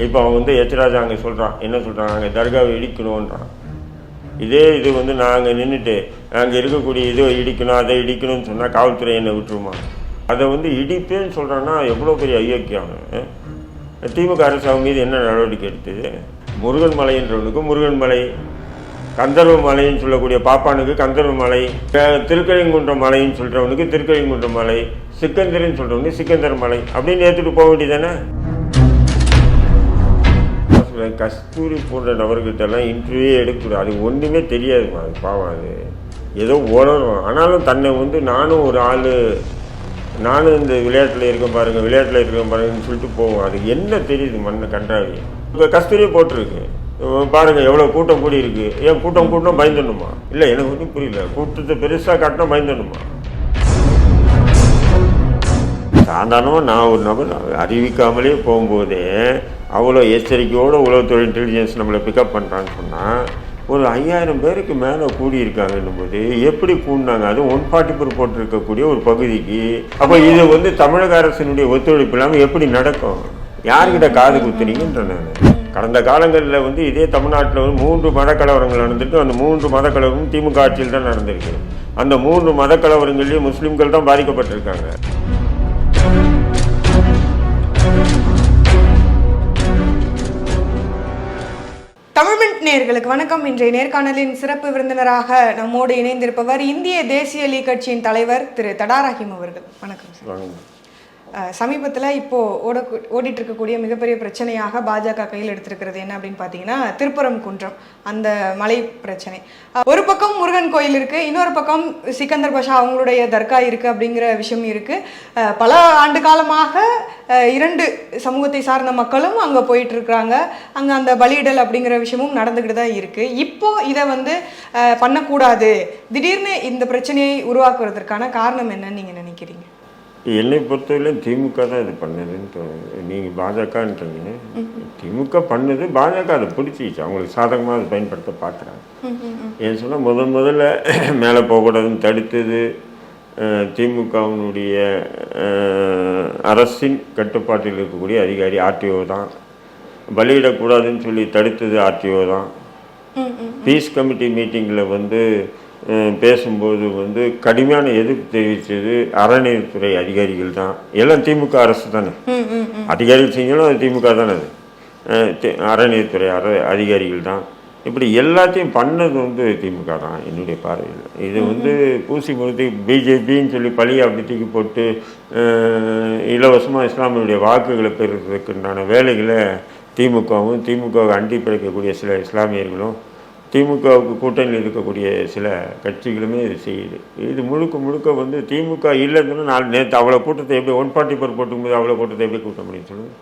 இப்போ அவன் வந்து எச்ராஜா அங்கே சொல்கிறான் என்ன சொல்கிறான் அங்கே தர்காவை இடிக்கணுன்றான் இதே இது வந்து நாங்கள் நின்றுட்டு அங்கே இருக்கக்கூடிய இதை இடிக்கணும் அதை இடிக்கணும்னு சொன்னால் காவல்துறை என்னை விட்டுருமா? அதை வந்து இடிப்பேன்னு சொல்கிறான்னா எவ்வளோ பெரிய ஐயோக்கியம் திமுக அரசு அவங்க மீது என்ன நடவடிக்கை எடுத்தது? முருகன் மலைன்றவனுக்கு முருகன் மலை கந்தர்வ மலைன்னு சொல்லக்கூடிய பாப்பானுக்கு கந்தர்வ மலை க- திருக்கழிங்குன்றம் மலைன்னு சொல்கிறவனுக்கு திருக்கழிங்குன்றம் மலை சிக்கந்தர்னு சொல்கிறவனுக்கு சிக்கந்தர் மலை அப்படின்னு ஏற்றுட்டு போக வேண்டியதானே கஸ்தூரி போன்ற நபர்கிட்டலாம் இன்டர்வியூ எடுக்கக்கூடாது அது ஒன்றுமே தெரியாதுமா அது பாவம் அது. ஏதோ உணரும் ஆனாலும் தன்னை வந்து நானும் ஒரு ஆள் நானும் இந்த விளையாட்டில் இருக்கேன் பாருங்கள் விளையாட்டில் இருக்க பாருங்கன்னு சொல்லிட்டு போவோம். அது என்ன தெரியுது மண்ணை கண்டாவி? இப்போ கஸ்தூரியே போட்டிருக்கு. பாருங்கள் எவ்வளோ கூட்டம் கூடி இருக்குது ஏன் கூட்டம் கூட்டம் பயந்துடணுமா? இல்லை எனக்கு ஒன்றும் புரியல. கூட்டத்தை பெருசாக காட்டினா பயந்துடணுமா? சாதாரணமாக நான் ஒரு நபர் அறிவிக்காமலே போகும்போதே அவ்வளோ எச்சரிக்கையோடு உளவுத்துறை இன்டெலிஜென்ஸ் நம்மளை பிக்கப் பண்ணுறான்னு சொன்னால் ஒரு ஐயாயிரம் பேருக்கு மேலே கூடியிருக்காங்கன்னும் போது எப்படி கூடினாங்க? அதுவும் ஒன் ஃபார்ட்டி ஃபோர் போட்டிருக்கக்கூடிய ஒரு பகுதிக்கு. அப்போ இது வந்து தமிழக அரசினுடைய ஒத்துழைப்பு இல்லாமல் எப்படி நடக்கும்? யார்கிட்ட காது குத்துறீங்கன்ற நான். கடந்த காலங்களில் வந்து இதே தமிழ்நாட்டில் வந்து மூன்று மத கலவரங்கள் நடந்துட்டு அந்த மூன்று மத கலவரமும் திமுக ஆட்சியில் தான் நடந்திருக்கு. அந்த மூன்று மத கலவரங்கள்லேயும் முஸ்லீம்கள் தான் பாதிக்கப்பட்டிருக்காங்க. தமிழ்மின் நேயர்களுக்கு வணக்கம். இன்றைய நேர்காணலின் சிறப்பு விருந்தினராக நம்மோடு இணைந்திருப்பவர் இந்திய தேசிய லீக் கட்சியின் தலைவர் திரு தடா அவர்கள். வணக்கம் சார். சமீபத்தில் இப்போது ஓட ஓடிட்டு இருக்கக்கூடிய மிகப்பெரிய பிரச்சனையாக பாஜக கையில் எடுத்திருக்கிறது என்ன அப்படின்னு பார்த்தீங்கன்னா திருப்புரம் குன்றம் அந்த மலை பிரச்சனை. ஒரு பக்கம் முருகன் கோயில் இருக்குது இன்னொரு பக்கம் சிக்கந்தர் பாஷா அவங்களுடைய தர்கா இருக்குது அப்படிங்கிற விஷயம் இருக்குது பல ஆண்டு காலமாக இரண்டு சமூகத்தை சார்ந்த மக்களும் அங்கே போயிட்டு இருக்கிறாங்க அங்கே அந்த பலியிடல் அப்படிங்கிற விஷயமும் நடந்துக்கிட்டு தான் இருக்குது இப்போ இதை வந்து பண்ணக்கூடாது. திடீர்னு இந்த பிரச்சனையை உருவாக்குறதுக்கான காரணம் என்னன்னு நீங்கள் நினைக்கிறீங்க? என்னை பொறுத்தவரையிலும் திமுக தான் இது பண்ணதுன்னு தோணுது நீங்கள் பாஜகன்றீங்க திமுக பண்ணுது பாஜக அதை பிடிச்சிச்சு அவங்களுக்கு சாதகமாக அதை பயன்படுத்த பார்க்குறாங்க. ஏன் சொன்னால் முதல் முதல்ல மேலே போகக்கூடாதுன்னு தடுத்தது திமுகவினுடைய அரசின் கட்டுப்பாட்டில் இருக்கக்கூடிய அதிகாரி ஆர்டிஓ தான். பலியிடக்கூடாதுன்னு சொல்லி தடுத்தது ஆர்டிஓ தான். பீஸ் கமிட்டி மீட்டிங்கில் வந்து பேசும்போது வந்து கடுமையான எதிர்ப்பு தெரிவித்தது அறநிலையத்துறை அதிகாரிகள் தான். எல்லாம் திமுக அரசு தானே? அதிகாரிகள் செஞ்சாலும் அது திமுக தானே அது? அஹ், தி- அறநிலையத்துறை அற அதிகாரிகள் தான். இப்படி எல்லாத்தையும் பண்ணது வந்து திமுக தான் என்னுடைய பார்வையில். இது வந்து பூசி முறுத்தி பிஜேபின்னு சொல்லி பழியை அப்படி தூக்கி போட்டு இலவசமாக இஸ்லாமியுடைய வாக்குகளை பெறுறதுக்குண்டான வேலைகளை திமுகவும் திமுகவை அண்டி பிழைக்கக்கூடிய சில இஸ்லாமியர்களும் திமுகவுக்கு கூட்டணியில் இருக்கக்கூடிய சில கட்சிகளுமே இது செய்யுது. இது முழுக்க முழுக்க வந்து திமுக இல்லைன்னு நாலு நேற்று அவ்வளோ கூட்டத்தை எப்படி ஒன் பார்ட்டி பர் போட்டுக்கும்போது அவ்வளோ கூட்டத்தை எப்படி கூட்ட முடியும் சொல்லுங்க?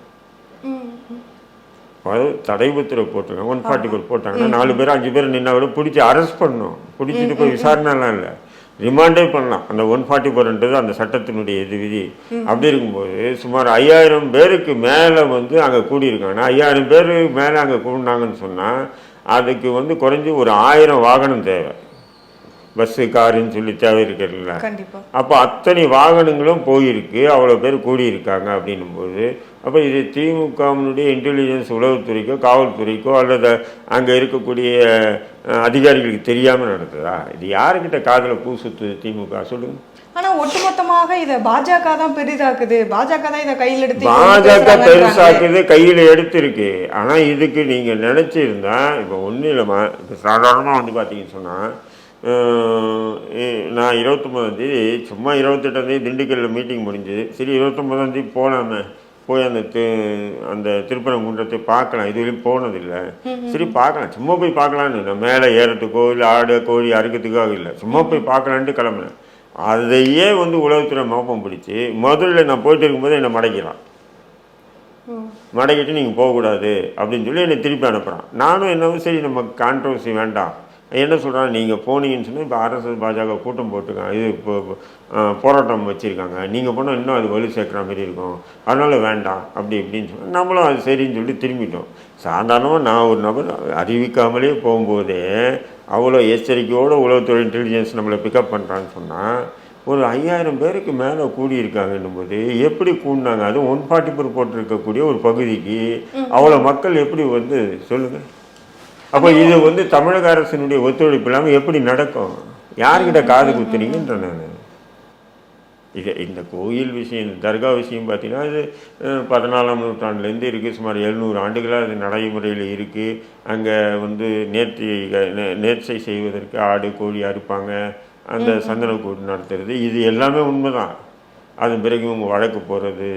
அதாவது தடை உத்தரவு போட்டிருக்காங்க ஒன் ஃபார்ட்டி ஃபோர் போட்டாங்கன்னா நாலு பேர் அஞ்சு பேர் நின்னா கூட பிடிச்சி அரெஸ்ட் பண்ணணும். பிடிச்சிட்டு போய் விசாரணைலாம் இல்லை. ரிமாண்டே பண்ணலாம். அந்த ஒன் ஃபார்ட்டி ஃபோர்ன்றது அந்த சட்டத்தினுடைய இது விதி அப்படி இருக்கும்போது சுமார் ஐயாயிரம் பேருக்கு மேலே வந்து அங்கே கூடியிருக்காங்கன்னா ஐயாயிரம் பேர் மேலே அங்கே கூடினாங்கன்னு சொன்னால் அதுக்கு வந்து குறைஞ்சி ஒரு ஆயிரம் வாகனம் தேவை. பஸ்ஸு காருன்னு சொல்லி தேவை இருக்கிறதுல. கண்டிப்பா. அப்போ அத்தனை வாகனங்களும் போயிருக்கு. அவ்வளோ பேர் கூடியிருக்காங்க அப்படின்னும்போது அப்போ இது திமுகவினுடைய இன்டெலிஜென்ஸ் உளவுத்துறைக்கோ காவல்துறைக்கோ அல்லது அங்கே இருக்கக்கூடிய அதிகாரிகளுக்கு தெரியாமல் நடக்குதா இது யாருக்கிட்ட காதில் பூ சுத்துது திமுக? சொல்லுங்க. ஆனா ஒட்டுமொத்தமாக இத பாஜக தான் பெரிதாக்குது. பாஜக தான் இதை கையில் எடுத்து பாஜக. பெருசாக்குது கையில் எடுத்திருக்கு. ஆனால் இதுக்கு நீங்கள் நினச்சிருந்தா இப்போ ஒன்றும் இல்லைம்மா இப்போ சாதாரணமாக வந்து பார்த்தீங்கன்னு சொன்னால் நான் இருபத்தொம்போதாந்தேதி சும்மா இருபத்தெட்டாந்தேதி திண்டுக்கல்லில் மீட்டிங் முடிஞ்சுது சரி இருபத்தொம்போதாந்தேதி போகலாமே போய் அந்த அந்த திருப்பரங்குன்றத்தை பார்க்கலாம். இதுவரையும் போனதில்லை. சரி பார்க்கலாம். சும்மா போய் பார்க்கலான்னு நான் மேலே ஏறத்துக்கோ இல்லை ஆடு கோழி அறுக்கிறதுக்கோ இல்லை. சும்மா போய் பார்க்கலான்ட்டு கிளம்புனேன். அதையே வந்து உளவுத்துறை மோப்பம் பிடிச்சி முதல்ல நான் போயிட்டு இருக்கும்போது என்னை மடக்கிறான். மடக்கிட்டு நீங்கள் போகக்கூடாது அப்படின்னு சொல்லி என்னை திருப்பி அனுப்புகிறான் நானும் என்னவோ சரி நம்ம கான்ட்ரவர்சி வேண்டாம். என்ன சொல்கிறான் நீங்கள் போனீங்கன்னு சொன்னால் இப்போ ஆர்எஸ்எஸ் பாஜக கூட்டம் போட்டிருக்காங்க. இது இப்போ போராட்டம் வச்சுருக்காங்க. நீங்கள் போனால் இன்னும் அது வலு சேர்க்குற மாதிரி இருக்கும். அதனால் வேண்டாம். அப்படி இப்படின்னு சொன்னால் நம்மளும் அது சரின்னு சொல்லி திரும்பிட்டோம். சாதாரணமாக நான் ஒரு நபர் அறிவிக்காமலே போகும்போதே அவ்வளோ எச்சரிக்கையோடு உளவுத்துறை இன்டெலிஜென்ஸ் நம்மளை பிக்கப் பண்ணுறான்னு சொன்னால் ஒரு ஐயாயிரம் பேருக்கு மேலே கூடியிருக்காங்கன்னும் போது எப்படி கூடினாங்க? அதுவும் ஒன் ஃபார்ட்டி ஃபோர் போட்டிருக்கக்கூடிய ஒரு பகுதிக்கு அவ்வளோ மக்கள் எப்படி வந்து சொல்லுங்கள் அப்போ இது வந்து தமிழக அரசினுடைய ஒத்துழைப்பு இல்லாமல் எப்படி நடக்கும்? யார்கிட்ட காது குத்துனீங்கன்ற நான். இது இந்த கோயில் விஷயம் தர்கா விஷயம் பார்த்தீங்கன்னா இது பதினாலாம் நூற்றாண்டுலேருந்து இருக்குது சுமார் எழுநூறு ஆண்டுகளாக அது நடைமுறையில் இருக்குது அங்கே வந்து நேர்த்தி நேர்ச்சை செய்வதற்கு ஆடு கோழி அறுப்பாங்க. அந்த சந்தனக்கூடு நடத்துறது. இது எல்லாமே உண்மைதான். அதன் பிறகு இவங்க வழக்கு போடுறது.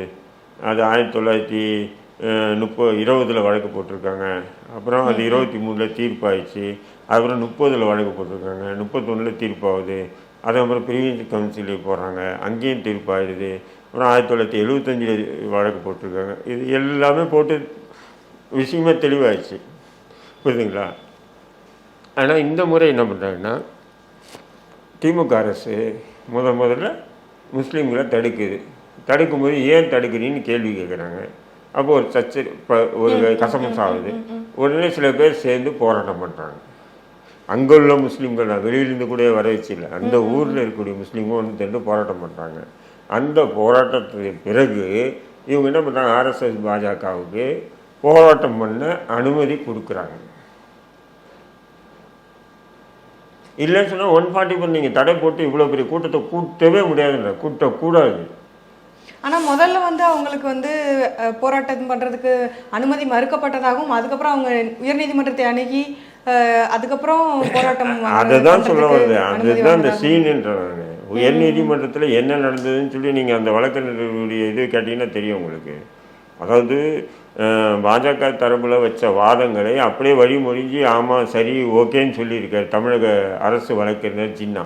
அது ஆயிரத்தி தொள்ளாயிரத்தி முப்பது இருபதில் வழக்கு போட்டிருக்காங்க. அப்புறம் அது இருபத்தி மூணில் தீர்ப்பாயிடுச்சு. அப்புறம் முப்பதில் வழக்கு போட்டிருக்காங்க. முப்பத்தொன்னில் தீர்ப்பாகுது. அதுக்கப்புறம் பிரிவினை கவுன்சிலுக்கு போகிறாங்க அங்கேயும் தீர்ப்பாயிடுது. அப்புறம் ஆயிரத்தி தொள்ளாயிரத்தி எழுபத்தஞ்சில் வழக்கு போட்டிருக்காங்க. இது எல்லாமே போட்டு விஷயமே தெளிவாயிடுச்சு. புரியுதுங்களா? ஆனால் இந்த முறை என்ன பண்ணுறாங்கன்னா திமுக அரசு முத முதல்ல முஸ்லீம்களை தடுக்குது. தடுக்கும்போது ஏன் தடுக்கிறீன்னு கேள்வி கேட்குறாங்க அப்போ ஒரு சர்ச்சை இப்போ ஒரு கசமஸ் ஆகுது உடனே சில பேர் சேர்ந்து போராட்டம் பண்ணுறாங்க அங்கே உள்ள முஸ்லீம்கள் தான் வெளியிலேருந்து கூட வர வச்சில்ல அந்த ஊரில் இருக்கக்கூடிய முஸ்லீம்கள் ஒன்று திரண்டு போராட்டம் பண்ணுறாங்க அந்த போராட்டத்துக்கு பிறகு இவங்க என்ன பண்ணுறாங்க ஆர்எஸ்எஸ் பாஜகவுக்கு போராட்டம் பண்ண அனுமதி கொடுக்குறாங்க. இல்லைன்னு சொன்னால் ஒன் ஃபார்ட்டி ஃபோர் நீங்கள் தடை போட்டு இவ்வளோ பெரிய கூட்டத்தை கூட்டவே முடியாதுல்ல கூட்டக்கூடாது. ஆனா முதல்ல வந்து அவங்களுக்கு வந்து போராட்டம் பண்றதுக்கு அனுமதி மறுக்கப்பட்டதாகவும் அதுக்கப்புறம் அவங்க உயர்நீதிமன்றத்தை அணுகி அதுக்கப்புறம் போராட்டம் அதை தான் சொல்ல வருது அதுதான் இந்த வாங்குறாங்க. சீனுன்ற உயர் நீதிமன்றத்தில் என்ன நடந்ததுன்னு சொல்லி நீங்கள் அந்த வழக்கறிஞருடைய இது கேட்டிங்கன்னா தெரியும் உங்களுக்கு. அதாவது பாஜக தரப்பில் வச்ச வாதங்களை அப்படியே வழிமொழிஞ்சு ஆமாம் சரி ஓகேன்னு சொல்லியிருக்காரு தமிழக அரசு வழக்கறிஞர் சின்னா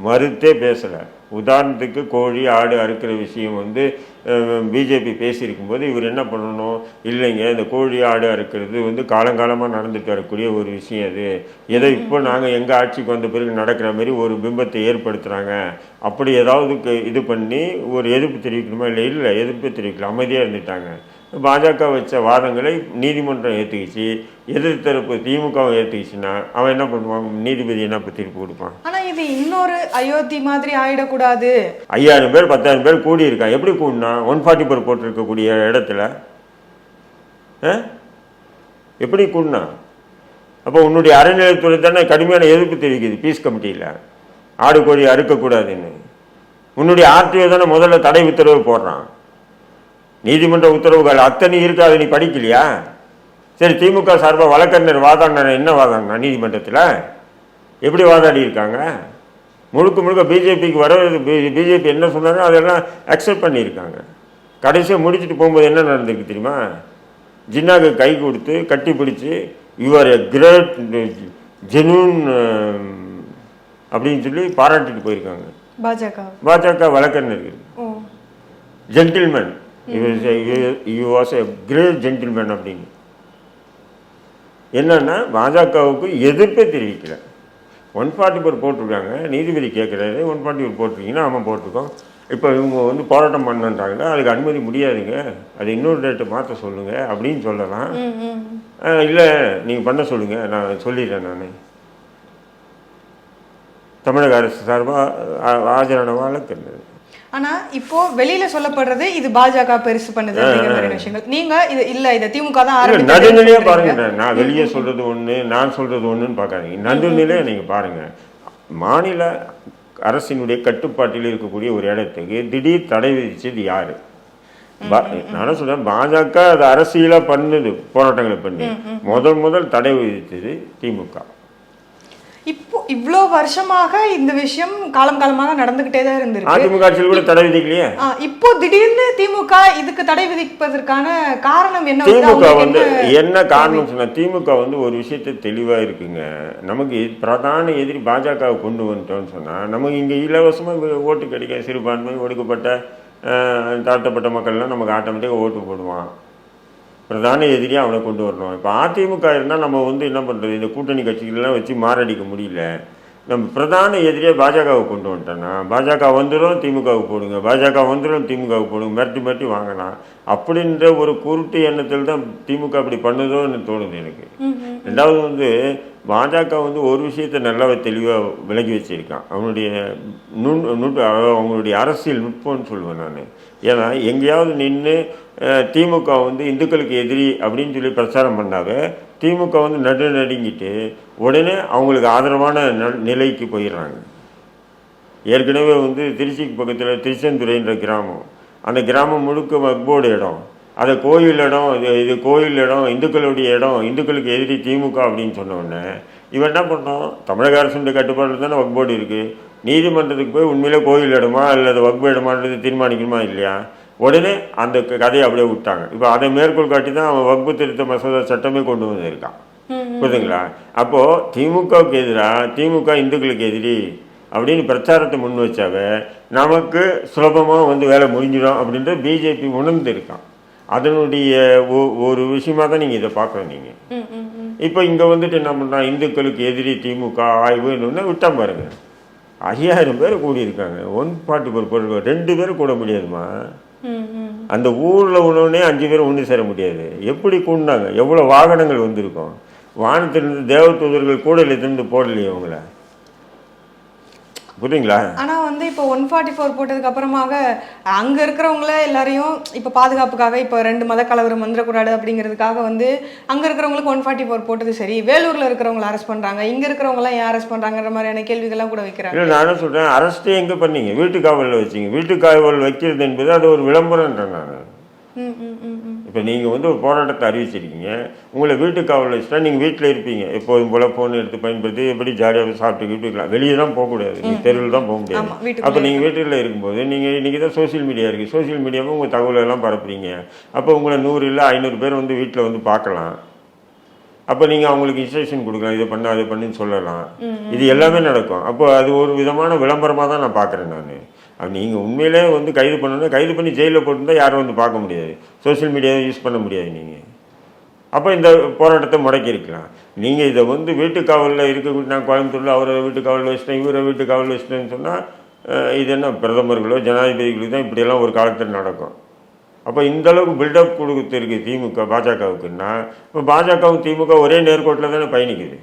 மறுத்தே பேசலை. உதாரணத்துக்கு கோழி ஆடு அறுக்கிற விஷயம் வந்து பிஜேபி பேசியிருக்கும் போது இவர் என்ன பண்ணணும்? இல்லைங்க இந்த கோழி ஆடு அறுக்கிறது வந்து காலங்காலமாக நடந்துட்டு வரக்கூடிய ஒரு விஷயம் அது. ஏதோ இப்போ நாங்கள் எங்கள் ஆட்சிக்கு வந்த பிறகு நடக்கிற மாதிரி ஒரு பிம்பத்தை ஏற்படுத்துகிறாங்க அப்படி ஏதாவது இது பண்ணி ஒரு எதிர்ப்பு தெரிவிக்கணுமா? இல்லை இல்லை எதிர்ப்பு தெரிவிக்கல. அமைதியாக இருந்துட்டாங்க. பாஜக வச்ச வாதங்களை நீதிமன்றம் ஏற்றுக்கிச்சு எதிர்த்தரப்பு திமுகவும் ஏற்றுக்கிச்சுன்னா அவன் என்ன பண்ணுவான்? நீதிபதி என்ன தீர்ப்பு கொடுப்பான்? ஆனா இது இன்னொரு அயோத்தி மாதிரி ஆயிடக்கூடாது. ஐயாயிரம் பேர் பத்தாயிரம் பேர் கூடி இருக்கான் எப்படி கூடினா? ஒன் ஃபார்ட்டி ஃபோர் போட்டிருக்கக்கூடிய இடத்துல? எப்படி கூடினா? அப்போ உன்னுடைய அறநிலையத்துறை தானே கடுமையான எதிர்ப்பு தெரிவிக்குது பீஸ் கமிட்டியில் ஆடு கோழி அறுக்கக்கூடாதுன்னு. உன்னுடைய ஆர்டிஓ தானே முதல்ல தடை உத்தரவு போடுறான். நீதிமன்ற உத்தரவுகள் அத்தனை இருக்கு அதை நீ படிக்கலையா? சரி திமுக சார்பாக வழக்கறிஞர் வாதாடின என்ன வாதாடினா நீதிமன்றத்தில்? எப்படி வாதாடி இருக்காங்க முழுக்க முழுக்க பிஜேபிக்கு வர பிஜேபி என்ன சொன்னாரோ அதெல்லாம் அக்செப்ட் பண்ணியிருக்காங்க. கடைசியாக முடிச்சுட்டு போகும்போது என்ன நடந்திருக்கு தெரியுமா? ஜின்னாக்கு கை கொடுத்து கட்டி பிடிச்சி யூஆர் எ கிரேட் ஜெனூன் அப்படின்னு சொல்லி பாராட்டிட்டு போயிருக்காங்க. பாஜக. பாஜக வழக்கறிஞர்கள். Gentleman you was a great gentleman அப்படின்னு. என்னன்னா பாஜகவுக்கு எதிர்ப்பே தெரிவிக்கல. ஒன் ஃபார்ட்டி ஃபோர் போட்டிருக்காங்க நீதிபதி கேட்குறாரு ஒன் ஃபார்ட்டி ஃபோர் போட்டிருக்கீங்கன்னா ஆமாம் போட்டிருக்கோம். இப்போ இவங்க வந்து போராட்டம் பண்ணுன்றாங்கன்னா அதுக்கு அனுமதி முடியாதுங்க. அது இன்னொரு டேட்டை மாற்ற சொல்லுங்கள் அப்படின்னு சொல்லலாம். இல்லை நீங்கள் பண்ண சொல்லுங்கள் நான் சொல்லிடுறேன் நான். தமிழக அரசு சார்பாக ஆஜரான வழக்கறிஞர் ஆனா இப்போ வெளியில சொல்லப்படுறது இது பாஜக பெருசு பண்ணுது அப்படிங்கிற விஷயங்கள். நீங்க இது இல்ல இத திமுக தான் இல்ல, ஆரம்பிச்சதுன்னு நடுநிலையா. பாருங்க நான் வெளியே சொல்றது ஒண்ணு நான் சொல்றது ஒண்ணுன்னு பார்க்காதீங்க நடுநிலையா நீங்க பாருங்க. மாநில அரசினுடைய கட்டுப்பாட்டில் இருக்கக்கூடிய ஒரு இடத்துக்கு திடீர் தடை விதிச்சது யாரு? நானும் சொல்றேன் பாஜக அது அரசியலா பண்ணுது போராட்டங்களை பண்ணி. முதல் முதல் தடை விதித்தது திமுக. இப்போ இவ்ளோ வருஷமாக இந்த விஷயம் காலம் காலமாக நடந்துகிட்டே தான் இருந்திருக்கு. அதிமுக ஆட்சியில் கூட தடை விதிக்கலையே? இப்போ திடீர்னு திமுக இதுக்கு தடை விதிப்பதற்கான காரணம் என்ன திமுக வந்து என்ன- காரணம் சொன்னா திமுக வந்து ஒரு விஷயத்த தெளிவா இருக்குங்க. நமக்கு பிரதான எதிரி பாஜகவை கொண்டு வந்துட்டோம்னு சொன்னா நமக்கு இங்க இலவசமா வி- ஓட்டு கிடைக்கும் சிறுபான்மை ஒடுக்கப்பட்ட தாழ்த்தப்பட்ட மக்கள்லாம் நமக்கு ஆட்டோமேட்டிக்காக ஓட்டு போடுவான். பிரதான எதிரியாக அவனை கொண்டு வரணும். இப்போ அதிமுக இருந்தால் நம்ம வந்து என்ன பண்ணுறது இந்த கூட்டணி கட்சிகள்லாம் வச்சு மாரடிக்க முடியல. நம்ம பிரதான எதிரியாக பாஜகவை கொண்டு வந்துட்டோன்னா பாஜக வந்துடும் திமுகவுக்கு போடுங்க. பாஜக வந்துடும் திமுகவுக்கு போடுங்க. மிரட்டி மிரட்டி வாங்கலாம். அப்படின்ற ஒரு குருட்டு எண்ணத்தில் தான் திமுக அப்படி பண்ணுதோன்னு தோணுது எனக்கு. ரெண்டாவது வந்து பாஜக வந்து ஒரு விஷயத்தை நல்லா தெளிவாக விலகி வச்சிருக்கான். அவனுடைய நுண் நுட் அவங்களுடைய அரசியல் நுட்பம்னு சொல்லுவேன் நான். ஏன்னா எங்கேயாவது நின்று திமுக வந்து இந்துக்களுக்கு எதிரி அப்படின்னு சொல்லி பிரச்சாரம் பண்ணாவே திமுக வந்து நடு நடுங்கிட்டு உடனே அவங்களுக்கு ஆதரவான நிலைக்கு போயிடுறாங்க. ஏற்கனவே வந்து திருச்சிக்கு பக்கத்தில் திருச்செந்துறைன்ற கிராமம். அந்த கிராமம் முழுக்க மக்போர்டு இடம். அது கோயில் இடம் இது இது கோயில் இடம் இந்துக்களுடைய இடம் இந்துக்களுக்கு எதிரி திமுக அப்படின்னு சொன்ன உடனே இவன் என்ன பண்ணோம்? தமிழக அரசுடைய கட்டுப்பாட்டில் தானே வக்போர்டு இருக்குது நீதிமன்றத்துக்கு போய் உண்மையிலே கோயில் இடமா அல்லது வக்பு இடமான்றது தீர்மானிக்கணுமா இல்லையா? உடனே அந்த கதையை அப்படியே விட்டாங்க. இப்போ அதை மேற்கோள் காட்டி தான் அவன் வக்பு திருத்த மசோதா சட்டமே கொண்டு வந்திருக்கான். புரியுதுங்களா? அப்போது திமுகவுக்கு எதிராக திமுக இந்துக்களுக்கு எதிரி? அப்படின்னு பிரச்சாரத்தை முன் வச்சாவே நமக்கு சுலபமாக வந்து வேலை முடிஞ்சிடும் அப்படின்ட்டு பிஜேபி உணர்ந்து இருக்கான் அதனுடைய ஒரு விஷயமா தான் நீங்கள் இதை பார்க்கணும் நீங்கள். இப்போ இங்கே வந்துட்டு என்ன பண்ணுறான் இந்துக்களுக்கு எதிரி திமுக ஆய்வுன்னு விட்டா பாருங்க. ஐயாயிரம் பேர் கூடியிருக்காங்க. ஒன் ஃபார்ட்டி ஃபோர் பொருள் ரெண்டு பேரும் கூட முடியாதுமா. அந்த ஊரில் உணவுனே அஞ்சு பேர் ஒன்று சேர முடியாது. எப்படி கூடினாங்க? எவ்வளோ வாகனங்கள் வந்திருக்கும்? வானத்திலிருந்து தேவதூதர்கள் கூட இருந்து போடலையே அவங்கள புரியுங்களா ஆனா வந்து இப்போ ஒன் ஃபார்ட்டி ஃபோர் போட்டதுக்கு அப்புறமாக அங்க இருக்கிறவங்கள எல்லாரையும் இப்போ பாதுகாப்புக்காக இப்போ ரெண்டு மத கலவரம் வந்துடக்கூடாது அப்படிங்கிறதுக்காக வந்து அங்க இருக்கிறவங்களுக்கு ஒன் ஃபார்ட்டி ஃபோர் போட்டது சரி. வேலூர்ல இருக்கிறவங்கள அரெஸ்ட் பண்றாங்க. இங்க இருக்கிறவங்களாம் ஏன் அரெஸ்ட் பண்றாங்கன்ற மாதிரியான கேள்விகள்லாம் கூட வைக்கிறாங்க. இல்லை நான் என்ன சொல்கிறேன் அரெஸ்ட்டே எங்கே பண்ணீங்க? வீட்டு காவலில் வச்சிங்க. வீட்டு காவல் வைக்கிறது என்பது அது ஒரு விளம்பரன்றேன் நான் இப்போ நீங்கள் வந்து ஒரு போராட்டத்தை அறிவிச்சிருக்கீங்க. உங்களை வீட்டு காவல் வச்சுட்டா நீங்கள் வீட்டில் இருப்பீங்க. எப்போதும் போல் ஃபோன் எடுத்து பயன்படுத்தி எப்படி ஜாலியாக சாப்பிட்டுக்கிட்டு இருக்கலாம். வெளியே தான் போகக்கூடாது நீங்கள் தெருவில் தான் போக முடியாது. அப்போ நீங்கள் வீட்டில் இருக்கும்போது நீங்கள் இன்றைக்கி தான் சோஷியல் மீடியா இருக்குது சோஷியல் மீடியாவும் உங்கள் தகவல் எல்லாம் பரப்புறீங்க. அப்போ உங்களை நூறு இல்லை ஐநூறு பேர் வந்து வீட்டில் வந்து பார்க்கலாம். அப்போ நீங்கள் அவங்களுக்கு இன்ஸ்ட்ரக்ஷன் கொடுக்கலாம். இதை பண்ணு அதை பண்ணுன்னு சொல்லலாம். இது எல்லாமே நடக்கும். அப்போ அது ஒரு விதமான விளம்பரமாக தான் நான் பார்க்குறேன் நான். நீங்கள் உண்மையிலே வந்து கைது பண்ணணும் கைது பண்ணி ஜெயிலில் போட்டிருந்தால் யாரும் வந்து பார்க்க முடியாது. சோஷியல் மீடியாவை யூஸ் பண்ண முடியாது நீங்கள் அப்போ இந்த போராட்டத்தை முடக்கியிருக்கலாம். நீங்கள் இதை வந்து வீட்டு காவலில் இருக்கக்கூடிய நான் கோயம்புத்தூரில் அவரை வீட்டு காவலில் வச்சிட்டேன் இவரை வீட்டு காவலில் வச்சிட்டேன்னு சொன்னால் இது என்ன பிரதமர்களோ ஜனாதிபதிகளுக்கு தான் இப்படியெல்லாம் ஒரு காலத்தில் நடக்கும். அப்போ இந்த அளவுக்கு பில்டப் கொடுத்துருக்கு திமுக பாஜகவுக்குன்னா இப்போ பாஜகவும் திமுக ஒரே நேர்கோட்டில் தானே பயணிக்குது.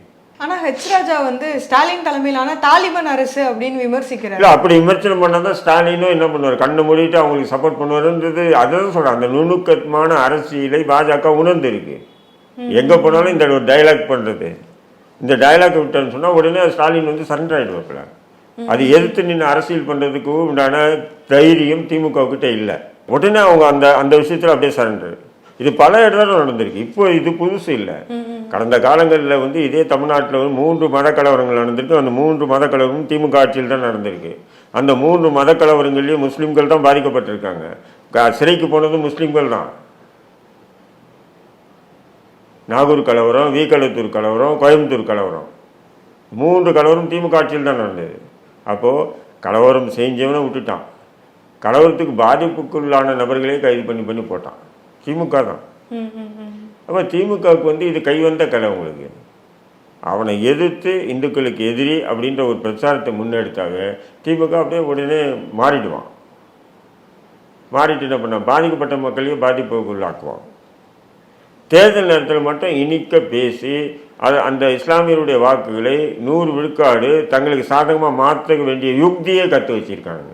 ஆனா ஹெச் ராஜா வந்து ஸ்டாலின் தலைமையிலான தாலிபான் அரசு அப்படின்னு விமர்சிக்கிறார். அப்படி விமர்சனம் பண்ணால் தான் ஸ்டாலினும் என்ன பண்ணுவார்? கண்ணை மூடிட்டு அவங்களுக்கு சப்போர்ட் பண்ணுவாருன்றது அதான் சொல்கிறேன் அந்த நுணுக்கமான அரசியலை பாஜக உணர்ந்து இருக்கு எங்கே போனாலும் இந்த ஒரு டைலாக் பண்ணுறது இந்த டைலாக் விட்டேன்னு சொன்னால் உடனே ஸ்டாலின் வந்து சரண்டர் ஆகிடுவாப்பில் அது எதிர்த்து நின்று அரசியல் பண்ணுறதுக்கு உண்டான தைரியம் திமுக கிட்ட இல்லை. உடனே அவங்க அந்த அந்த விஷயத்தில் அப்படியே சரண்டர் இது பல இடத்துல நடந்திருக்கு. இப்போ இது புதுசு இல்லை. கடந்த காலங்களில் வந்து இதே தமிழ்நாட்டில் வந்து மூன்று மத கலவரங்கள் நடந்திருக்கு அந்த மூன்று மத கலவரம் திமுக ஆட்சியில் தான் நடந்திருக்கு. அந்த மூன்று மத கலவரங்கள்லேயும் முஸ்லீம்கள் தான் பாதிக்கப்பட்டிருக்காங்க. சிறைக்கு போனது முஸ்லீம்கள் தான். நாகூர் கலவரம் வீக்கலத்தூர் கலவரம் கோயம்புத்தூர் கலவரம். மூன்று கலவரம் திமுக ஆட்சியில் தான் நடந்தது. அப்போது கலவரம் செஞ்சவனை விட்டுட்டான். கலவரத்துக்கு பாதிப்புக்குள்ளான நபர்களே கைது பண்ணி பண்ணி போட்டான். திமுக தான். அப்போ திமுகவுக்கு வந்து இது கைவந்த கலை உங்களுக்கு. அவனை எதிர்த்து இந்துக்களுக்கு எதிரி அப்படின்ற ஒரு பிரச்சாரத்தை முன்னெடுத்தாவே திமுக அப்படியே உடனே மாறிடுவான். மாறிட்டு என்ன பண்ண பாதிக்கப்பட்ட மக்களையும் பாதிப்புக்குள்ளாக்குவான். தேர்தல் நேரத்தில் மட்டும் இனிக்க பேசி அது அந்த இஸ்லாமியருடைய வாக்குகளை நூறு விழுக்காடு தங்களுக்கு சாதகமாக மாற்ற வேண்டிய யுக்தியே கற்று வச்சிருக்காங்க.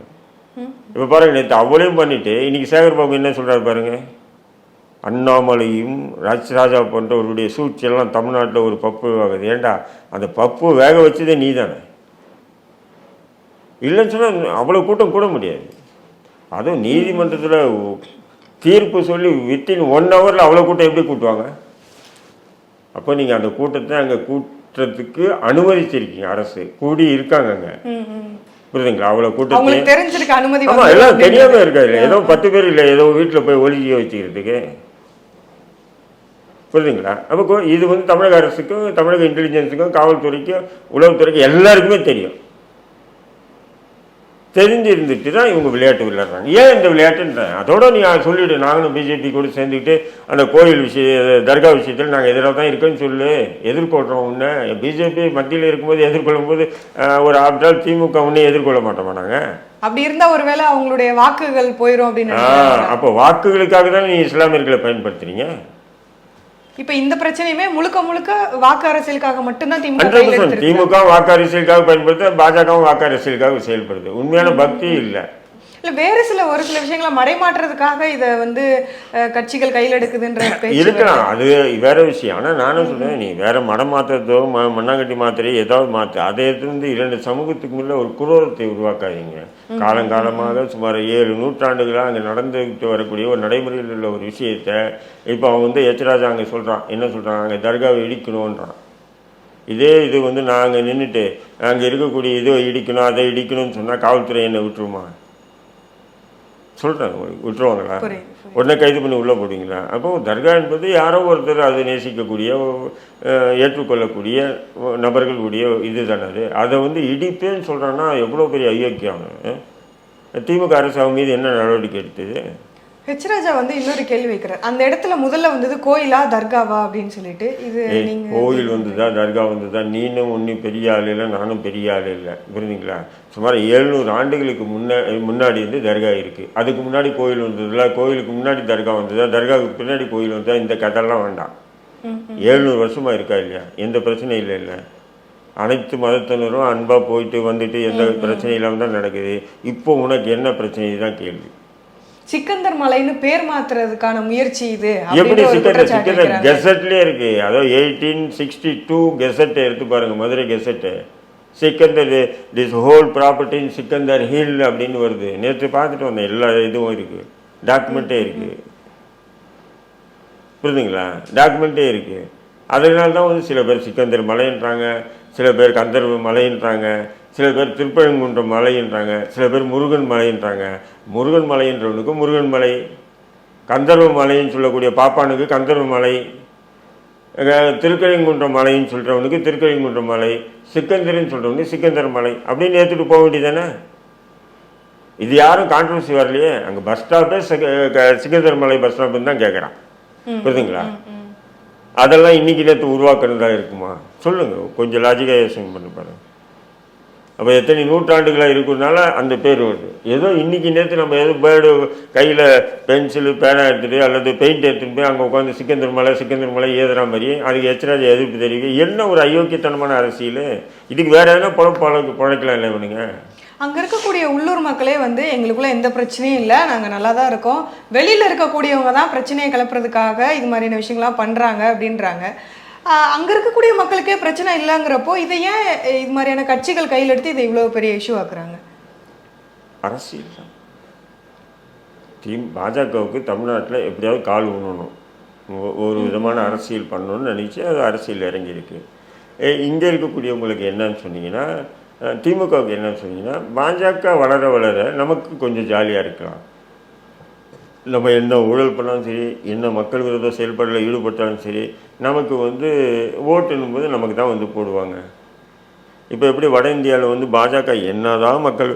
இப்போ பாருங்க நேற்று அவ்வளோயும் பண்ணிட்டு இன்னைக்கு சேகர் பாபு என்ன சொல்றாரு பாருங்க? அண்ணாமலையும் ராஜராஜா போன்றவருடைய சூழ்ச்சியெல்லாம் தமிழ்நாட்டில் ஒரு பப்பு ஆகுது. ஏண்டா? அந்த பப்பு வேக வச்சதே நீ தானே இல்லைன்னு சொன்னால் அவ்வளோ கூட்டம் கூட முடியாது. அதுவும் நீதிமன்றத்தில் தீர்ப்பு சொல்லி வித்தின் ஒன் ஹவரில் அவ்வளோ கூட்டம் எப்படி கூட்டுவாங்க? அப்போ நீங்கள் அந்த கூட்டத்தை அங்கே கூட்டுறதுக்கு அனுமதிச்சிருக்கீங்க அரசு. கூடி இருக்காங்க அங்கே. புரியுதுங்களா? அவ்வளோ அவங்களுக்கு தெரிஞ்சிருக்கு அனுமதி ஆமா வந்து எல்லாம் தெரியாம இருக்காது ஏதோ பத்து பேர் இல்லை ஏதோ வீட்டில் போய் ஒளிஞ்சி வச்சுக்கிறதுக்கு. புரியுதுங்களா அப்போ இது வந்து தமிழக அரசுக்கும் தமிழக இன்டெலிஜென்ஸுக்கும் காவல்துறைக்கும் உளவுத்துறைக்கும் எல்லாருக்குமே தெரியும். தெரிஞ்சு இருந்துட்டு தான் இவங்க விளையாட்டு விளையாடுறாங்க. ஏன் இந்த விளையாட்டுன்றேன் அதோட நீ சொல்லிவிடு நாங்களும் பிஜேபி கூட சேர்ந்துக்கிட்டு அந்த கோயில் விஷய தர்கா விஷயத்தில் நாங்கள் எதிராக தான் இருக்கோன்னு சொல்லு. எதிர்கொள்கிறோம் உன்னை. பிஜேபி மத்தியில் இருக்கும்போது எதிர்கொள்ளும் போது ஒரு ஆப்டால் திமுக உன்னை எதிர்கொள்ள மாட்டோமா நாங்கள் அப்படி இருந்தா ஒருவேளை அவங்களுடைய வாக்குகள் போயிரும் அப்படின்னு. அப்போ வாக்குகளுக்காக தான் நீ இஸ்லாமியர்களை பயன்படுத்துறீங்க? இப்ப இந்த பிரச்சனையுமே முழுக்க முழுக்க வாக்கு அரசியலுக்காக மட்டும்தான் திமுக திமுக வாக்கு அரசியலுக்காக பயன்படுத்த பாஜகவும் வாக்கு அரசியலுக்காக செயல்படுது. உண்மையான பக்தி இல்லை. இல்ல வேறு சில ஒரு சில விஷயங்களை மறைமாற்றுறதுக்காக இத வந்து கட்சிகள் கையில் எடுக்குதுன்ற இருக்கலாம். அது வேற விஷயம். ஆனால் நானும் சொல்றேன் நீ வேற மடம் மாத்துறதோ ம மண்ணாங்கட்டி மாத்திரையோ ஏதாவது மாற்று அதை எடுத்து வந்து இரண்டு சமூகத்துக்கு முன்ன ஒரு குரோதத்தை உருவாக்காதீங்க. காலங்காலமாக சுமார் ஏழு நூற்றாண்டுகளாக அங்கே நடந்துகிட்டு வரக்கூடிய ஒரு நடைமுறையில் உள்ள ஒரு விஷயத்த இப்போ அவன் வந்து எச்ராஜா அங்கே சொல்கிறான் என்ன சொல்கிறான் அங்கே தர்காவை இடிக்கணுன்றான் இதே இது வந்து நாங்கள் நின்றுட்டு அங்கே இருக்கக்கூடிய இதை இடிக்கணும் அதை இடிக்கணும்னு சொன்னால் காவல்துறை என்னை விட்டுருமா? சொல்கிறேன் விட்டுருவாங்களா உடனே கைது பண்ணி உள்ளே போடுவீங்களா அப்போ தர்கா என்பது யாரோ ஒருத்தர் அதை நேசிக்கக்கூடிய ஏற்றுக்கொள்ளக்கூடிய நபர்களுடைய இது தானே அது. அதை வந்து இடிப்பேன்னு சொல்கிறான்னா எவ்வளோ பெரிய ஐயோக்கியம் அவன். திமுக அரசு அவங்க மீது என்ன நடவடிக்கை எடுத்தது? ஹெச் ராஜா வந்து இன்னொரு கேள்வி வைக்கிறார். அந்த இடத்துல முதல்ல வந்தது கோயிலா தர்காவா அப்படின்னு சொல்லிட்டு? இது நீங்க கோவில் வந்ததா தர்கா வந்ததா? நீனும் ஒன்றும் பெரிய ஆள் இல்லை நானும் பெரிய ஆள் இல்லை. புரியுதுங்களா சுமார் எழுநூறு ஆண்டுகளுக்கு முன்ன முன்னாடி வந்து தர்கா இருக்குது அதுக்கு முன்னாடி கோயில் வந்ததுல கோயிலுக்கு முன்னாடி தர்கா வந்ததா? தர்காவுக்கு பின்னாடி கோயில் வந்ததா? இந்த கதையெல்லாம் வேண்டாம். எழுநூறு வருஷமா இருக்கா இல்லையா? எந்த பிரச்சனையும் இல்லை இல்லை. அனைத்து மதத்தினரும் அன்பாக போயிட்டு வந்துட்டு எந்த பிரச்சனையும் இல்லாமல் தான் நடக்குது. இப்போ உனக்கு என்ன பிரச்சனை? தான் கேள்வி. சிக்கந்தர் மலைன்னு பேர் மாத்துறதுக்கான முயற்சி இது எப்படி சிக்கன் வைக்கிறாங்க. கெசட்லேயே இருக்கு. அதாவது எயிட்டீன் சிக்ஸ்டி டூ கெசட்டை எடுத்து பாருங்க Madurai gazette. Sikandar this whole ப்ராப்பர்ட்டின் Sikandar hill அப்படின்னு வருது. நேற்று பார்த்துட்டு வந்தேன் எல்லா இதுவும் இருக்கு. டாக்குமெண்ட்டே இருக்கு. புரியுதுங்களா டாக்குமெண்ட்டே இருக்கு. அதனால தான் வந்து சில பேர் சிக்கந்தர் மலைன்றாங்க சில பேர் கந்தர்வ மலைன்றாங்க. சில பேர் திருப்பரங்குன்றம் மலைன்றாங்க சில பேர் முருகன் மலைன்றாங்க முருகன் மலைன்றவனுக்கு முருகன் மலை. கந்தர்வ மலைன்னு சொல்லக்கூடிய பாப்பானுக்கு கந்தர்வ மலை. அஹ் திருக்கழிங்குன்றம் மலைன்னு சொல்கிறவனுக்கு திருக்கழிங்குன்றம் மலை. சிக்கந்தர்னு சொல்கிறவனுக்கு சிக்கந்தர் மலை. அப்படின்னு ஏற்றுட்டு போக வேண்டியதானே இது யாரும் கான்ட்ரவர்சி வரலையே. அங்கே பஸ் ஸ்டாப்பே சிக்கந்தர் மலை பஸ் ஸ்டாப்னு தான் கேட்குறான் புரியுதுங்களா? அதெல்லாம் இன்னைக்கு நேற்று உருவாக்குறதா இருக்குமா? சொல்லுங்க. கொஞ்சம் லாஜிக்காக யோசனை பண்ணி பாருங்க. அப்போ எத்தனை நூற்றாண்டுகளாக இருக்கிறதுனால அந்த பேர் வருது. ஏதோ இன்றைக்கி நேற்று நம்ம ஏதோ பேர்டு கையில் பென்சிலு பேனா எடுத்துகிட்டு அல்லது பெயிண்ட் எடுத்துகிட்டு போய் அங்கே உட்காந்து சிக்கந்தர் மலை சிக்கந்தர் மலை ஏதுற மாதிரி அதுக்கு எச்சராஜ எதிர்ப்பு தெரிவிக்க. என்ன ஒரு அயோக்கியத்தனமான அரசியல்? இதுக்கு வேறு எதனா பொழப்பு பழக்க பழக்கலாம் இல்லை இவனுங்க? அங்கே இருக்கக்கூடிய உள்ளூர் மக்களே வந்து எங்களுக்குள்ளே எந்த பிரச்சனையும் இல்லை. நாங்கள் நல்லா தான் இருக்கோம். வெளியில் இருக்கக்கூடியவங்க தான் பிரச்சனையை கிளப்புறதுக்காக இது மாதிரியான விஷயங்கள்லாம் பண்ணுறாங்க அப்படின்றாங்க. அங்கே இருக்கக்கூடிய மக்களுக்கே பிரச்சனை இல்லைங்கிறப்போ இதை ஏன் இது மாதிரியான கட்சிகள் கையில் எடுத்து இதை இவ்வளோ பெரிய இஷ்யூ ஆக்குறாங்க? அரசியல் தான். டீம் பாஜகவுக்கு தமிழ்நாட்டில் எப்படியாவது கால் ஊனணும். ஒ- ஒரு விதமான அரசியல் பண்ணணும்னு நினச்சி அது அரசியல் இறங்கியிருக்கு. இங்கே இருக்கக்கூடியவங்களுக்கு என்னன்னு சொன்னீங்கன்னா திமுகவுக்கு என்னன்னு சொன்னீங்கன்னா பாஜக வளர வளர நமக்கு கொஞ்சம் ஜாலியாக இருக்கலாம். நம்ம என்ன ஊழல் பண்ணாலும் சரி என்ன மக்கள் விரோத செயல்பாடில் ஈடுபட்டாலும் சரி நமக்கு வந்து ஓட்டுன்னும் போது நமக்கு தான் வந்து போடுவாங்க. இப்போ எப்படி வட இந்தியாவில் வந்து பாஜக என்னதான் மக்கள்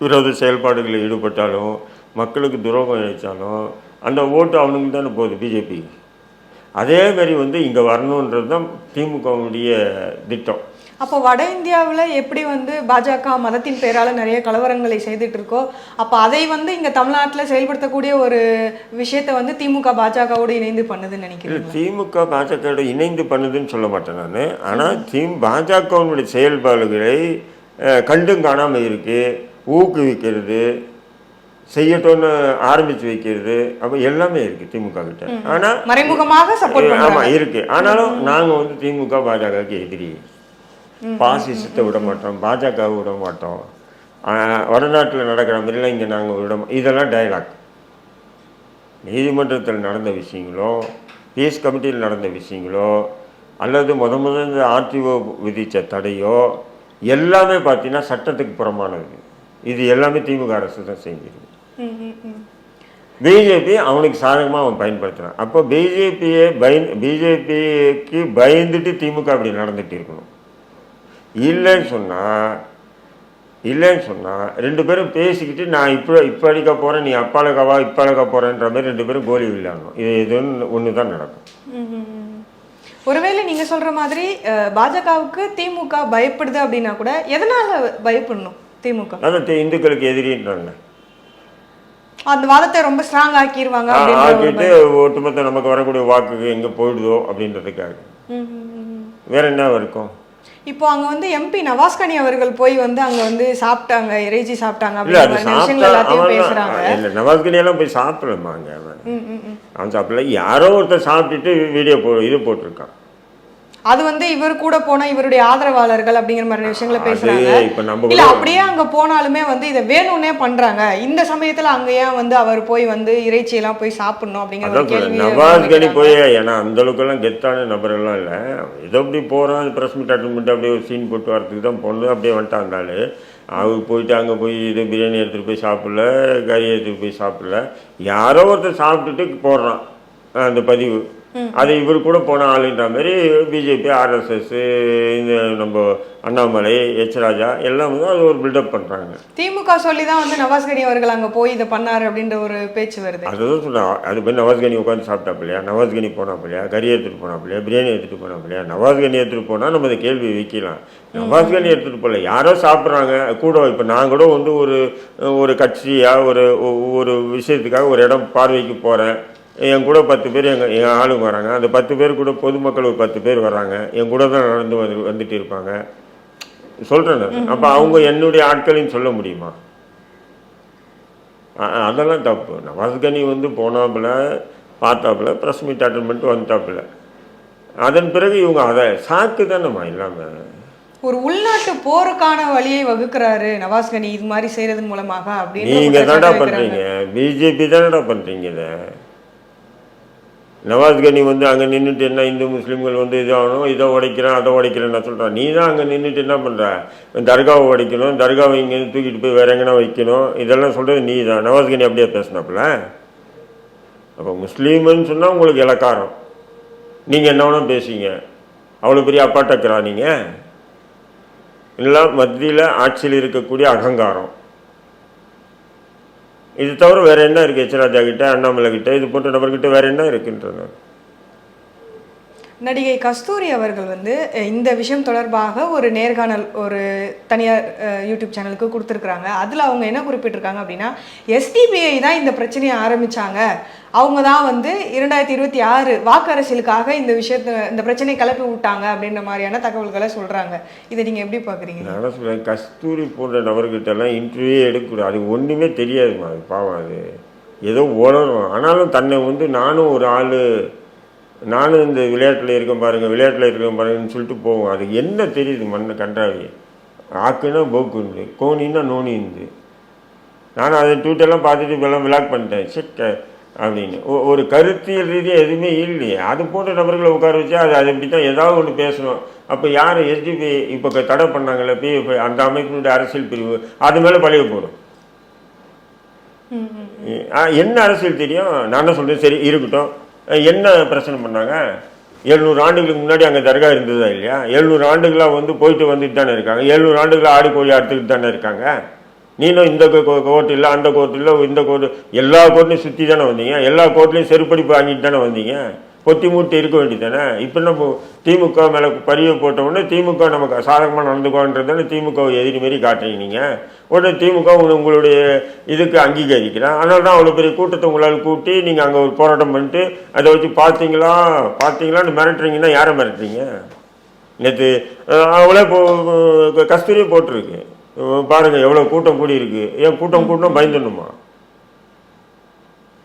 விரோத செயல்பாடுகளில் ஈடுபட்டாலும் மக்களுக்கு துரோகம் இழைச்சாலும் அந்த ஓட்டு அவனுக்கு தானே போகுது பிஜேபி அதே மாதிரி வந்து இங்கே வரணுன்றது தான் திமுகவுடைய திட்டம். அப்போ வட இந்தியாவில் எப்படி வந்து பாஜக மதத்தின் பெயரால நிறைய கலவரங்களை செய்துட்டு இருக்கோ அப்போ அதை வந்து இங்க தமிழ்நாட்டில் செயல்படுத்தக்கூடிய ஒரு விஷயத்தை வந்து திமுக பாஜகவோடு இணைந்து பண்ணுதுன்னு இல்லை நினைக்கிறீங்க திமுக பாஜகவோட இணைந்து பண்ணுதுன்னு சொல்ல மாட்டேன் நான். ஆனால் திம் பாஜகவினுடைய செயல்பாடுகளை கண்டும் காணாமல் இருக்கு ஊக்குவிக்கிறது செய்யட்டும்னு ஆரம்பித்து வைக்கிறது அப்போ எல்லாமே இருக்குது திமுக கிட்ட. ஆனால் மறைமுகமாக சப்போர்ட் ஆமா பண்றாங்க. இருக்கு. ஆனாலும் நாங்க வந்து திமுக பாஜகவுக்கு எதிரி. பாசிசத்தை விட மாட்டோம் பாஜகவை விட மாட்டோம். வடநாட்டில் நடக்கிற மாதிரிலாம் இங்கே நாங்கள் விட இதெல்லாம் டயலாக் நீதிமன்றத்தில் நடந்த விஷயங்களோ பீஸ் கமிட்டியில் நடந்த விஷயங்களோ அல்லது முத முதல் இந்த ஆர்டிஓ விதித்த தடையோ எல்லாமே பார்த்தீங்கன்னா சட்டத்துக்கு புறமானது இது எல்லாமே திமுக அரசு தான் செஞ்சிருக்கு பிஜேபி அவனுக்கு சாதகமாக அவன் பயன்படுத்துகிறான் அப்போ பிஜேபியை பயந்து பிஜேபிக்கு பயந்துட்டு திமுக அப்படி நடந்துகிட்டு இருக்கணும். இல்லைன்னு சொன்னால் இல்லைன்னு சொன்னால் ரெண்டு பேரும் பேசிக்கிட்டு நான் இப்போ இப்போ அடிக்க போகிறேன் நீ அப்பாலக்கவா இப்போ அழக்க போகிறேன்ற மாதிரி ரெண்டு பேரும் கோலி விளையாடணும். இது இது ஒன்று தான் நடக்கும். ஒருவேளை நீங்க சொல்ற மாதிரி பாஜகவுக்கு திமுக பயப்படுது அப்படின்னா கூட எதனால பயப்படணும் திமுக? அதான் இந்துக்களுக்கு எதிரின்றாங்க. அந்த வாதத்தை ரொம்ப ஸ்ட்ராங் ஆக்கிடுவாங்க ஆக்கிட்டு ஒட்டுமொத்த நமக்கு வரக்கூடிய வாக்குக்கு எங்கே போயிடுதோ அப்படின்றதுக்காக. வேற என்ன இருக்கும்? இப்போ அங்க வந்து எம்பி நவாஸ்கனி அவர்கள் போய் வந்து அங்க வந்து சாப்பிட்டாங்க இறைச்சி சாப்பிட்டாங்க இல்ல நவாஸ்கனி எல்லாம் போய் சாப்பிடலாமாங்க அவன். ம், ம், ம். அவன் சாப்பிடல. யாரோ ஒருத்தர் சாப்பிட்டுட்டு வீடியோ போ இது போட்டிருக்கான். அது வந்து இவர் கூட போன இவருடைய ஆதரவாளர்கள் அப்படிங்கிற மாதிரி விஷயங்களை பேசுறாங்க. இல்ல அப்படியே அங்க போனாலுமே வந்து இதை வேணும்னே பண்றாங்க. இந்த சமயத்துல அங்க ஏன் வந்து அவர் போய் வந்து இறைச்சி எல்லாம் போய் சாப்பிடணும் அப்படிங்கிற ஒரு அதான் சொல்றேன். கேள்வி நவாஸ் கனி போய் ஏன்னா அந்த அளவுக்குலாம் கெத்தான நபரெல்லாம் இல்லை. ஏதோ அப்படி போகிறான் ப்ரெஸ் மீட் அட்டன் பண்ணிட்டு அப்படியே ஒரு சீன் போட்டு வரதுக்கு தான் பொண்ணு அப்படியே ஆளு. அவர் போயிட்டு அங்கே போய் இது பிரியாணி எடுத்துகிட்டு போய் சாப்பிடல கறி எடுத்துகிட்டு போய் சாப்பிடல. யாரோ ஒருத்தர் சாப்பிட்டுட்டு போடுறான் அந்த பதிவு. அது இவர் கூட போன ஆளுன்ற மாதிரி பிஜேபி ஆர்எஸ்எஸ் இந்த நம்ம அண்ணாமலை எச் ராஜா எல்லாம் வந்து அது ஒரு பில்டப் பண்ணுறாங்க திமுக சொல்லி தான் வந்து நவாஸ்கனி அவர்கள் அங்க போய் இதை பண்ணாரு அப்படின்ற ஒரு பேச்சு வருது. அதுதான் சொன்னேன் அது போய் நவாஸ்கனி உட்காந்து சாப்பிட்டாப்பில்லையா? நவாஸ்கனி போனாப்பில்லையா? கறி எடுத்துகிட்டு போனாப்பில்லையா? பிரியாணி எடுத்துகிட்டு போனாப்பில்லையா? நவாஸ்கனி எடுத்துகிட்டு போனால் நம்ம இந்த கேள்வி வைக்கலாம். நவாஸ்கனி எடுத்துகிட்டு போகல யாரோ சாப்பிட்றாங்க. கூட இப்போ நான் கூட வந்து ஒரு ஒரு கட்சியாக ஒரு ஒரு விஷயத்துக்காக ஒரு இடம் பார்வைக்கு போகிறேன் என் கூட பத்து பேர் எங்கள் என் ஆளுங்க வராங்க. அந்த பத்து பேர் கூட பொதுமக்கள் ஒரு பத்து பேர் வராங்க. என் கூட தான் நடந்து வந்து வந்துட்டு இருப்பாங்க. சொல்கிறேன் நான். அப்போ அவங்க என்னுடைய ஆட்களையும் சொல்ல முடியுமா? அதெல்லாம் தப்பு. நவாஸ்கனி வந்து போனாப்புல பார்த்தாப்புல ப்ரெஸ் மீட் அட்டன் பண்ணிட்டு வந்துட்டாப்புல. அதன் பிறகு இவங்க அதை சாக்கு தானேம்மா இல்லாமல் ஒரு உள்நாட்டு போருக்கான வழியை வகுக்கிறாரு நவாஸ்கனி. இது மாதிரி செய்யறதன் மூலமாக அப்படின்னு நீங்க தான்டா. பண்றீங்க. பிஜேபி தானடா பண்றீங்க இதை? நவாஸ்கனி வந்து அங்கே நின்றுட்டு என்ன இந்து முஸ்லீம்கள் வந்து இதை ஆகணும் இதை உடைக்கிறேன் அதை உடைக்கிறேன்னு நான் சொல்கிறேன் நீ தான் அங்கே நின்றுட்டு என்ன பண்ணுற தர்காவை உடைக்கணும் தர்காவை இங்கேருந்து தூக்கிட்டு போய் வேற எங்கன்னா வைக்கணும். இதெல்லாம் சொல்கிறது நீ தான். நவாஸ்கனி அப்படியே பேசினாப்புல? அப்போ முஸ்லீம்னு சொன்னால் உங்களுக்கு இலக்காரம். நீங்கள் என்ன வேணால் பேசுவீங்க அவ்வளோ பெரிய அப்பாட்டக்கிறா நீங்கள் இல்லை மத்தியில் ஆட்சியில் இருக்கக்கூடிய அகங்காரம். இது தவிர வேறு என்ன இருக்குது எச்சராஜா கிட்டே அண்ணாமலை கிட்ட இது போன்ற நபர்கிட்ட வேறு என்ன இருக்குன்றது? நடிகை கஸ்தூரி அவர்கள் வந்து இந்த விஷயம் தொடர்பாக ஒரு நேர்காணல் ஒரு தனியார் யூடியூப் சேனலுக்கு கொடுத்துருக்குறாங்க. அதில் அவங்க என்ன குறிப்பிட்டிருக்காங்க அப்படின்னா எஸ்டிபிஐ தான் இந்த பிரச்சனையை ஆரம்பிச்சாங்க. அவங்க தான் வந்து இரண்டாயிரத்தி இருபத்தி ஆறு வாக்கு அரசியலுக்காக இந்த விஷயத்தை இந்த பிரச்சனையை கிளப்பி விட்டாங்க அப்படின்ற மாதிரியான தகவல்களை சொல்கிறாங்க இதை நீங்கள் எப்படி பார்க்குறீங்க நான் சொல்கிறேன் சொல்றேன்? கஸ்தூரி போன்ற நபர்கிட்டலாம் இன்டர்வியூ எடுக்கக்கூடாது. அது ஒன்றுமே தெரியாதுமா அது பாவம் அது ஏதோ உணரும் ஆனாலும் தன்னை வந்து நானும் ஒரு ஆள் நானும் இந்த விளையாட்டில் இருக்கேன் பாருங்க விளையாட்டில் இருக்கேன் பாருங்கன்னு சொல்லிட்டு போவோம். அது என்ன தெரியுது மண்ணை கண்டாவி? ஆக்குன்னா போக்குண்டு கோனின்னா நோனிந்து நானும் அதை ட்விட்டர்லாம் பார்த்துட்டு இப்பெல்லாம் விளாக் பண்ணிட்டேன். சிட்ட அப்படின்னு. ஒரு கருத்தியல் ரீதியாக எதுவுமே இல்லையே. அது போன்ற நபர்களை உட்கார வச்சா அது அது இப்படி தான் ஏதாவது ஒன்று பேசணும். அப்போ யார் எஸ்டிபி இப்போ தடை பண்ணாங்கல்ல பிஎஃப் அந்த அமைப்பினுடைய அரசியல் பிரிவு அது மேலே பழைய போடும். ஆ, என்ன அரசியல் தெரியும்? நான் என்ன சொல்றேன்? சரி இருக்கட்டும். என்ன பிரச்சனை பண்ணாங்க? எழுநூறு ஆண்டுகளுக்கு முன்னாடி அங்கே தர்கா இருந்ததா இல்லையா? எழுநூறு ஆண்டுகளாக வந்து போயிட்டு வந்துட்டு தானே இருக்காங்க. எழுநூறு ஆண்டுகளாக ஆடி கோழி அறுத்துக்கிட்டு தானே இருக்காங்க. நீனும் இந்த கோர்ட் இல்லை அந்த கோர்ட்டு இல்லை இந்த கோர்ட்டு எல்லா கோர்ட்லையும் சுற்றி தானே வந்தீங்க. எல்லா கோர்ட்லையும் செருப்படிப்பு வாங்கிட்டு தானே வந்தீங்க. பொத்தி மூட்டி இருக்க வேண்டியதானே இப்போ நம்ம திமுக மேலே பரிவு போட்ட உடனே திமுக நமக்கு சாதகமாக நடந்துக்கோன்றதானே திமுக எதிரி மாரி காட்டுறீங்க நீங்கள் உடனே திமுக உங்களுடைய இதுக்கு அங்கீகரிக்கிறேன். அதனால தான் அவ்வளோ பெரிய கூட்டத்தை உங்களால் கூட்டி நீங்கள் அங்கே ஒரு போராட்டம் பண்ணிட்டு அதை வச்சு பார்த்தீங்களா? பார்த்தீங்களான்னு மிரட்டுறீங்கன்னா யாரை மிரட்டுறீங்க? நேற்று அவளே போ கஸ்தூரியே போட்டிருக்கு. பாருங்கள் எவ்வளோ கூட்டம் கூடி இருக்குது ஏன் கூட்டம் கூட்டம் பயந்துடணுமா?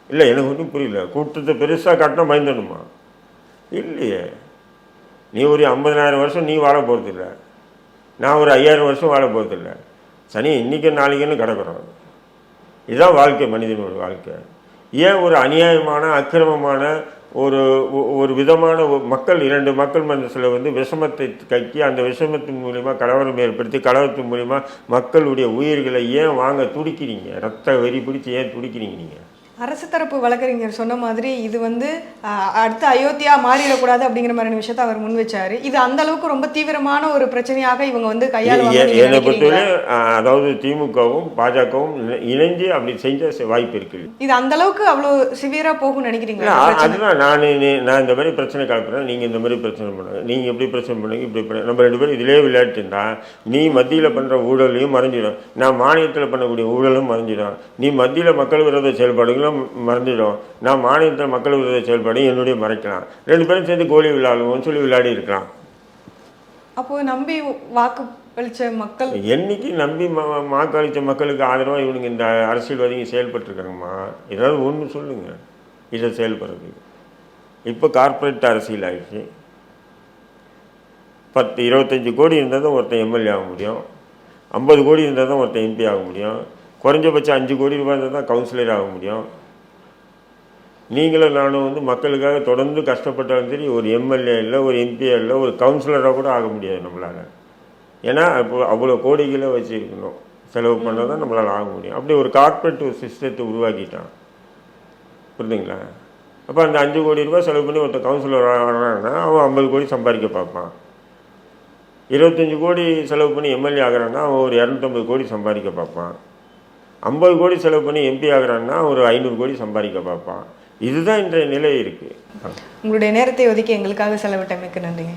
இல்லை எனக்கு ஒன்றும் புரியல. கூட்டத்தை பெருசாக காட்டினா பயந்துடணுமா இல்லையே. நீ ஒரு ஐம்பதனாயிரம் வருஷம் நீ வாழ போகிறதில்ல நான் ஒரு ஐயாயிரம் வருஷம் வாழ போகிறதில்ல சனி இன்னைக்கு நாளைக்குன்னு கிடக்குறோம். இதுதான் வாழ்க்கை மனிதனோட வாழ்க்கை. ஏன் ஒரு அநியாயமான அக்கிரமமான ஒரு ஒ- ஒரு விதமான மக்கள் இரண்டு மக்கள் மனசில் வந்து விஷமத்தை கக்கி அந்த விஷமத்தின் மூலிமா கலவரம் ஏற்படுத்தி கலவரத்தின் மூலிமா மக்களுடைய உயிர்களை ஏன் வாங்க துடிக்கிறீங்க? ரத்த வெறி பிடிச்சி ஏன் துடிக்கிறீங்க நீங்கள் அரசு தரப்பு வழக்கறிஞர் சொன்ன மாதிரி இது வந்து அடுத்து அயோத்தியா மாறிடக்கூடாது அப்படிங்கிற மாதிரியான விஷயத்தை அவர் முன் வச்சாரு. இது அந்த அளவுக்கு ரொம்ப தீவிரமான ஒரு பிரச்சனையாக இவங்க வந்து கையாளுவாங்க பொறுத்தவரை அதாவது திமுகவும் பாஜகவும் இணை- இணைஞ்சு அப்படி செஞ்ச வாய்ப்பு இருக்கு இது அந்த அளவுக்கு அவ்வளோ சிவியரா போகும்னு இல்ல, நினைக்கிறீங்களா? அதுதான். நான் நான் இந்த மாதிரி பிரச்சனை கலப்புறேன். நீங்க இந்த மாதிரி பிரச்சனை பண்ணுங்க. நீங்க எப்படி பிரச்சனை பண்ணுங்க இப்படி பண்ணு. நம்ம ரெண்டு பேரும் இதிலே விளையாட்டுருந்தா நீ மத்தியில பண்ற ஊழலையும் மறைஞ்சிடும். நான் மாநிலத்தில் பண்ணக்கூடிய ஊழலும் மறைஞ்சிடும். நீ மத்தியில மக்கள் விரோத செயல்பாடுகளும் மறைஞ்சிடும் நான் மாநிலத்தில் மக்கள் விரோத செயல்பாடையும் என்னுடைய மறைக்கலாம். ரெண்டு பேரும் சேர்ந்து கோலி விளையாடுவோம்னு சொல்லி விளையாடி இருக்கலாம். அப்போ நம்பி வாக்கு அளிச்ச மக்கள் என்னைக்கு நம்பி ம- வாக்களித்த மக்களுக்கு ஆதரவாக இவனுங்க இந்த அரசியல்வாதிங்க செயல்பட்டுருக்காங்கம்மா? ஏதாவது ஒன்று சொல்லுங்க. இதை செயல்படுறது இப்போ கார்ப்பரேட் அரசியல் ஆயிடுச்சு. பத்து இருபத்தஞ்சி கோடி இருந்தால் தான் ஒருத்தன் எம்எல்ஏ ஆக முடியும். ஐம்பது கோடி இருந்தால் தான் ஒருத்தன் எம்பி ஆக முடியும். குறைஞ்சபட்சம் அஞ்சு கோடி ரூபாய் இருந்தால் தான் கவுன்சிலர் ஆக முடியும். நீங்களும் நானும் வந்து மக்களுக்காக தொடர்ந்து கஷ்டப்பட்டாலும் சரி ஒரு எம்எல்ஏ இல்லை ஒரு எம்பி இல்லை ஒரு கவுன்சிலராக கூட ஆக முடியாது நம்மளால். ஏன்னா அப்போ அவ்வளோ கோடிகளை வச்சுருக்கணும் செலவு பண்ணால் தான் நம்மளால் ஆக முடியும். அப்படி ஒரு கார்ப்பரேட் ஒரு சிஸ்டத்தை உருவாக்கிட்டான். புரியுதுங்களா அப்போ அந்த அஞ்சு கோடி ரூபாய் செலவு பண்ணி ஒருத்தன் கவுன்சிலர் ஆகிறான்னா அவன் ஐம்பது கோடி சம்பாதிக்க பார்ப்பான். இருபத்தஞ்சி கோடி செலவு பண்ணி எம்எல்ஏ ஆகிறான்னா அவன் ஒரு இரநூத்தம்பது கோடி சம்பாதிக்க பார்ப்பான். ஐம்பது கோடி செலவு பண்ணி எம்பி ஆகிறான்னா ஒரு ஐநூறு கோடி சம்பாதிக்க பார்ப்பான். இதுதான் இன்றைய நிலை இருக்குது உங்களுடைய நேரத்தை ஒதுக்கி எங்களுக்காக செலவிட்டமைக்கு நன்றிங்க.